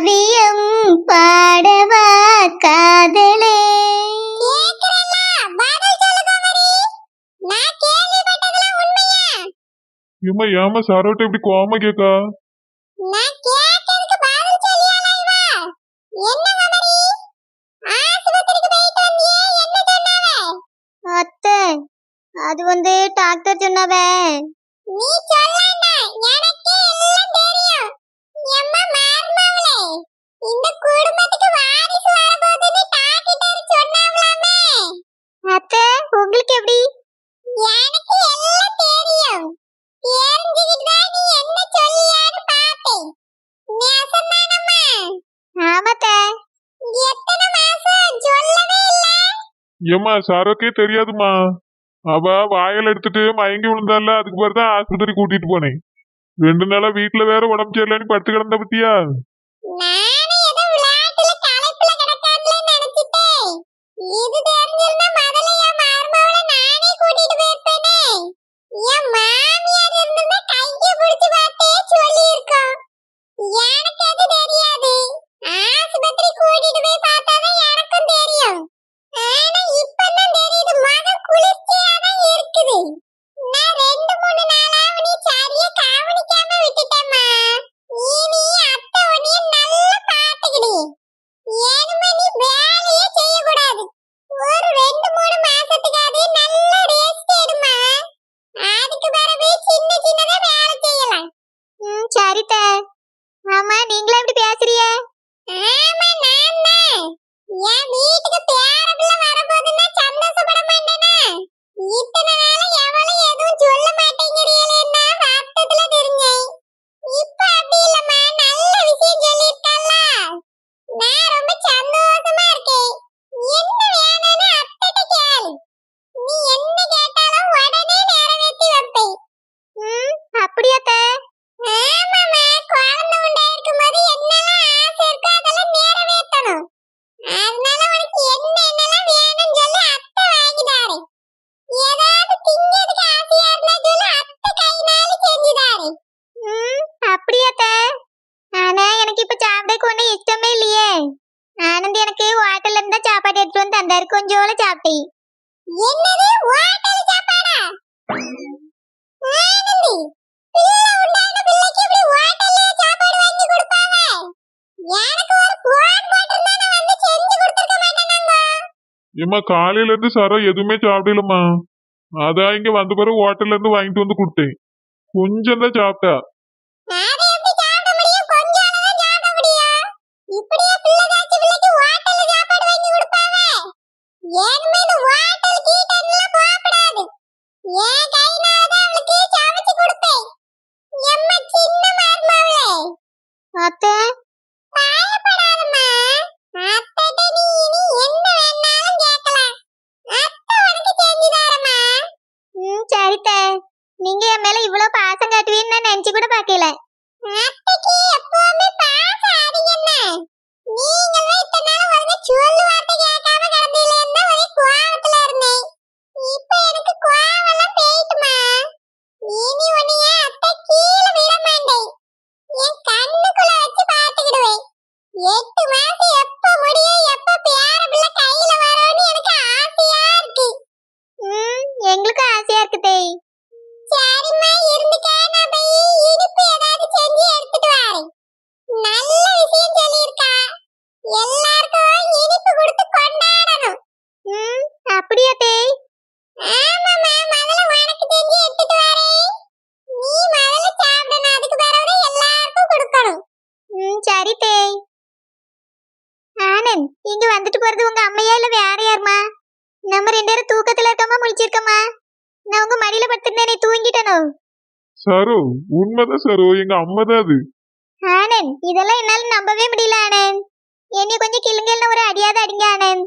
காவியம் பாடவா காதலே ஏமா ஏமா சரோட்ட இப்படி கோவமா கேக்கா அத்தை அது வந்து டாக்டர் சொன்னவ நீ சொல்லண்டா எனக்கே எல்லாம் தெரியும் எம்மா மருமவளே இந்த குடும்பத்துக்கு வாரிசு வரப்போகுதுன்னு டாக்டர் சொன்னாங்களாமே அத்தை உங்களுக்கு எப்படி? எனக்கு எல்லாம் தெரியும். தெரிஞ்சுக்கிட்டு தான் நீ என்ன சொல்லியான்னு பார்த்தேன். நேசமானம்மா. ஆமாத்த. எத்தனை மாசம்? சொல்லவே இல்ல. ஏமா சரோக்கே தெரியாதுமா அவ வாயில எடுத்துட்டு மயங்கி விழுந்தால அதுக்கு பிறகு தான் ஆஸ்பத்திரி கூட்டிட்டு போனேன். ரெண்டு நாளா வீட்டுல வேற உடம்பு சரியில்லைன்னு படுத்து கிடந்த பத்தியா? தெரியாது. ஆஸ்பத்திரி கூட்டிட்டு போய் பார்த்தாதான் எனக்கும் தெரியும். ஆனா இப்பதான் தெரியுது. மக குளிர்ச்சியா தான் இருக்குது நான் ரெண்டு மூணு நாளா அவனை சரியா கவனிக்காம விட்டுட்டேம்மா இனி அத்தை உன்னைய நல்லா பாத்துக்கிடு ஏனுமே நீ வேலையே செய்யக்கூடாது ஒரு ரெண்டு மூணு மாசத்துக்காவது நல்ல ரெஸ்ட் எடுமா அதுக்கு பிறகு சின்ன சின்னதா வேலை செய்யலாம் ம் சரித்த ஆமா நீங்களே இப்படி பேசுறிய ஆமா நான் தான் என் வீட்டுக்கு பேரப்புல வரப்போதுன்னா சந்தோஷப்பட மாட்டேனா? இத்தனை நாளா எவளும் எதுவும் சொல்ல மாட்டேங்கிறீங்களேன்னா வார்த்தத்துல தெரிஞ்சேன். இப்ப அப்படி இல்லம்மா நல்ல விஷயம் சொல்லியிருக்கல்ல நான் ரொம்ப சந்தோஷமா இருக்கேன். என்ன அப்படியாத்த ஆனா எனக்கு இப்ப சாப்பிடக்கு ஒன்றும் இஷ்டமே இல்லையே. ஆனந்த் எனக்கு ஹோட்டல்ல இருந்தா சாப்பாடு எடுத்து வந்து தந்தாரு. கொஞ்சோல சாப்பிட்டேன். என்னது, ஹோட்டல் சாப்பாடா? ஆனந்தி, பிள்ளை உண்டான பிள்ளைக்கு இப்படி ஹோட்டல்லயே சாப்பாடு வாங்கி கொடுப்பாங்க? எனக்கு ஒரு போட்டிருந்தா நான் வந்து செஞ்சு மாட்டேனாங்க. காலையில இருந்து சாரா எதுவுமே சாப்பிடலம்மா. அதான் இங்க வந்த பிறகு ஹோட்டல்ல இருந்து வாங்கிட்டு வந்து கொடுத்தேன். கொஞ்சம் தான் சாப்பிட்டா. தேய் ஆனந்த் இங்க வந்துட்டு போறது உங்க அம்மையா இல்ல வேற யாருமா? நம்ம ரெண்டு பேரும் தூக்கத்துல இருக்காம முழிச்சிருக்கோமா? நான் உங்க மடியில படுத்திருந்தேனே தூங்கிட்டனோ? சரோ உண்மைதான் சரோ எங்க அம்மா தான் அது. ஆனந்த் இதெல்லாம் என்னால நம்பவே முடியல ஆனந்த். என்னைய கொஞ்சம் கிள்ளுங்கல்னு ஒரு அடியாத அடிங்க ஆனந்த்.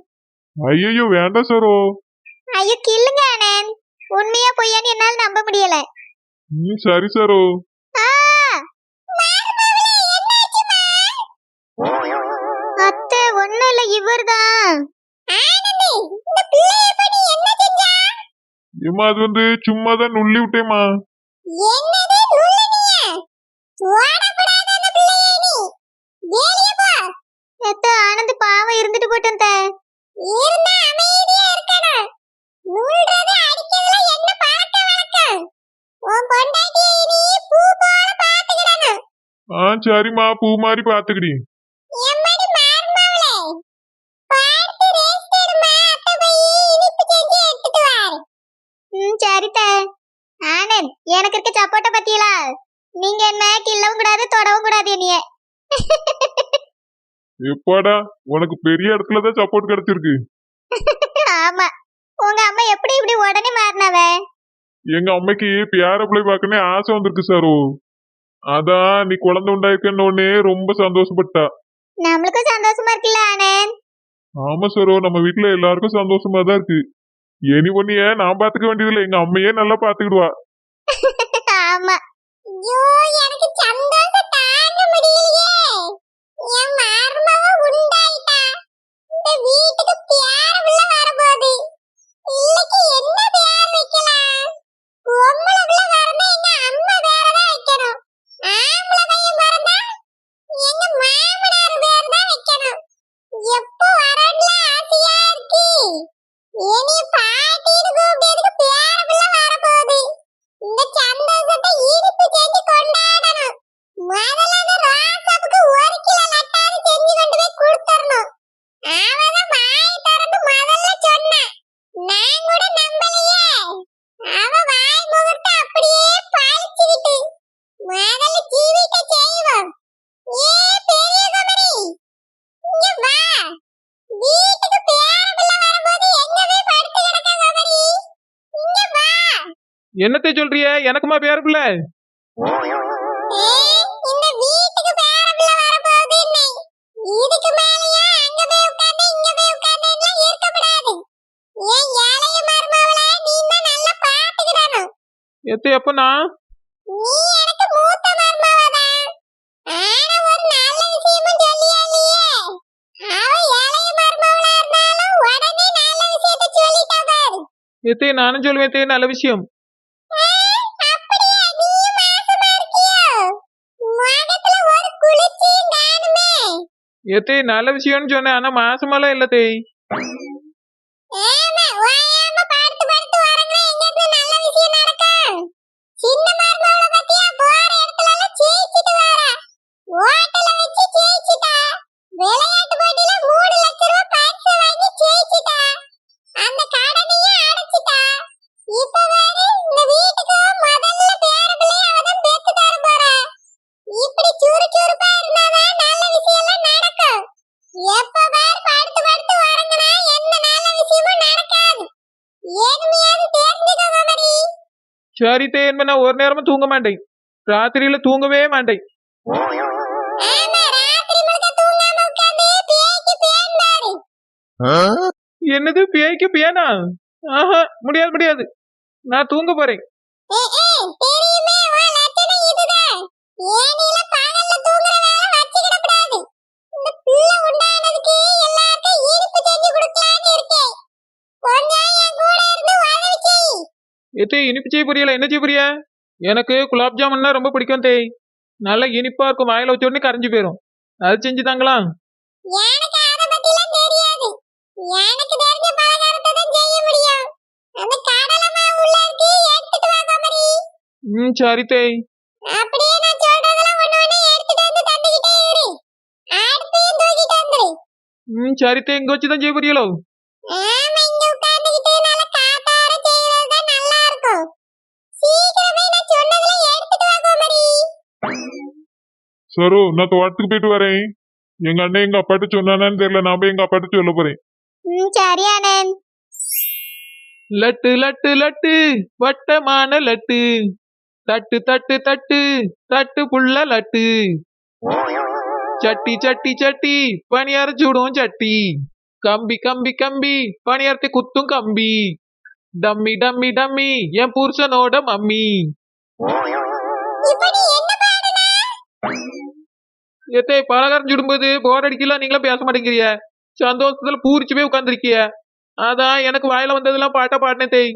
ஐயோ வேண்டாம் சரோ. ஐயோ கிள்ளுங்க ஆனந்த். உண்மையா பொய்யான்னு என்னால நம்ப முடியல. ம் சரி சரோ. இவர்தான்? ஏமா அது வந்து சும்மா தான் நுள்ளி எத்த ஆனந்த் பாவம் இருந்துட்டு போட்டோம் தே இருந்தா அமைதியா இருக்கணும். நூல்றது அடிக்கிறதுல என்ன பழக்க வழக்கம்? உன் பொண்டாட்டியை நீ பூ போல பாத்துக்கிடணும் ஆ சரிம்மா பூ மாதிரி பாத்துக்கிடி ம் சரி தே ஆனந்த் எனக்கு இருக்க சப்போட்டா பத்தியலா? நீங்க என்ன கிள்ளவும் கூடாது தொடவும் கூடாது என்னைய. எப்பாடா உனக்கு பெரிய இடத்துல தான் சப்போர்ட் கிடைச்சிருக்கு. ஆமா உங்க அம்மா எப்படி இப்படி உடனே மாறினாவ? எங்க அம்மைக்கு பேர பிள்ளை பார்க்கனே ஆசை வந்திருக்கு சாரோ அதான் நீ குழந்தை உண்டாயிருக்கன்னு ரொம்ப சந்தோஷப்பட்டா. நம்மளுக்கும் சந்தோஷமா இருக்குல்ல ஆனந்த் ஆமா சரோ நம்ம வீட்ல எல்லாருக்கும் சந்தோஷமா தான் இருக்கு. இனி ஒன்னிய நான் பாத்துக்க வேண்டியதில்லை. எங்க அம்மையே நல்லா பாத்துக்கிடுவா. ஆமா. ஐயோ எனக்கு சந்தோஷம் தாங்க முடியலையே. என் உண்டாயிட்டா. இந்த வீட்டுக்கு பேர பிள்ளை வரப்போகுது பிள்ளைக்கு என்ன பேர் வைக்கலாம் பொம்பளை பிள்ளை வரனா எங்க அம்மா பேரை தான் வைக்கணும் ஆம்பளை பையன் பிறந்தா எங்க மாமனார் பேர் தான் வைக்கணும் எப்போ வரணும்ல ஆசையா இருக்கு இனி பாட்டின்னு கூப்பிட்டதுக்கு பேர பிள்ளை வரப்போகுது இந்த சந்தோஷத்தை இனிப்பு செஞ்சு கொண்டாடணும் முதல்ல அந்த ராசாவுக்கு ஒரு கிலோ லட்டாது செஞ்சு கொண்டு போய் கொடுத்துடணும் அவதான் வாய் திறந்து முதல்ல சொன்னா நான் கூட நம்பலையே அவ வாய் முகத்தை அப்படியே பாய்ச்சிக்கிட்டு முதல்ல ஜீவிக்க செய்வோம் ஏ பெரிய குமரி இங்க வா வீட்டுக்கு பேர பிள்ளை வரும்போது எங்கவே படுத்து கிடக்க குமரி இங்க வா என்னத்தை சொல்றிய எனக்குமா பேர் பிள்ளை ஏய், இந்த வீட்டுக்கு பேர பிள்ளை வரப்போகுது இன்னை. இதுக்கு மேலயா அங்க போய் உட்கார்ந்து, இங்க போய் உட்கார்ந்துலாம் இருக்கக்கூடாது. என் ஏழைய மருமவளை நீ தான் நல்லா பாத்துக்கிடணும். எத்த எப்பனா நீ பாரு. நானும் சொல்லுவேன் தே நல்ல விஷயம் ஏய், நல்ல விஷயம்னு சொன்னேன் ஆனா மாசமெல்லாம் இல்ல தேய் சரித்தே என்ப நான் ஒரு நேரமும் தூங்க மாட்டேன். ராத்திரியில தூங்கவே மாட்டேன். என்னது பேய்க்கு பேனா? ஆஹா முடியாது முடியாது. நான் தூங்க போறேன். ஏனில தூங்குற வேலை இந்த பிள்ளை உண்டானதுக்கு எல்லாருக்கும் இனிப்பு செஞ்சு கொடுக்கலான்னு இருக்கேன் கொஞ்சம் என் கூட இருந்து உதவி செய் எத்தே இனிப்பு செய்ய புரியல. என்ன செய்ய புரிய? எனக்கு குலாப் ஜாமுன்னா ரொம்ப பிடிக்கும் தேய் நல்லா இனிப்பா இருக்கும். வாயில வச்ச உடனே கரைஞ்சு போயிடும் அது செஞ்சு தாங்களா? எனக்கு அத பத்திலாம் தெரியாது. எனக்கு தெரிஞ்ச பலகாரத்தை தான் செய்ய முடியும். அந்த கடலை மாவு உள்ள இருக்கு. எடுத்துட்டு வா குமரி ம் சரி தேய் அப்படியே நான் சொல்றதெல்லாம் ஒண்ணு ஒண்ணு எடுத்துட்டு வந்து தந்துகிட்டே இரு. அடுப்பையும் தூக்கிட்டு வந்துரு. ம் சரி தேய் இங்க வச்சு தான் செய்ய புரியலோ? சரோ நான் தோட்டத்துக்கு போயிட்டு வரேன். எங்க அண்ணன் எங்க அப்பாட்ட சொன்னானு தெரியல நான் போய் எங்க அப்பாட்ட சொல்ல போறேன். சரி ஆனந்த் லட்டு லட்டு லட்டு வட்டமான லட்டு. தட்டு தட்டு தட்டு தட்டு புள்ள லட்டு. சட்டி சட்டி சட்டி பணியார சுடும் சட்டி. கம்பி கம்பி கம்பி பணியாரத்தை குத்தும் கம்பி. டம்மி டம்மி டம்மி என் புருஷனோட மம்மி. எத்தே பலகாரம் சுடும்போது போர் அடிக்கலாம் நீங்களும் பேச மாட்டேங்கிறிய? சந்தோஷத்துல பூரிச்சு போய் உட்காந்துருக்கிய அதான் எனக்கு வாயில வந்ததெல்லாம் பாட்டா பாட்டினே தேய்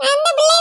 and the blue.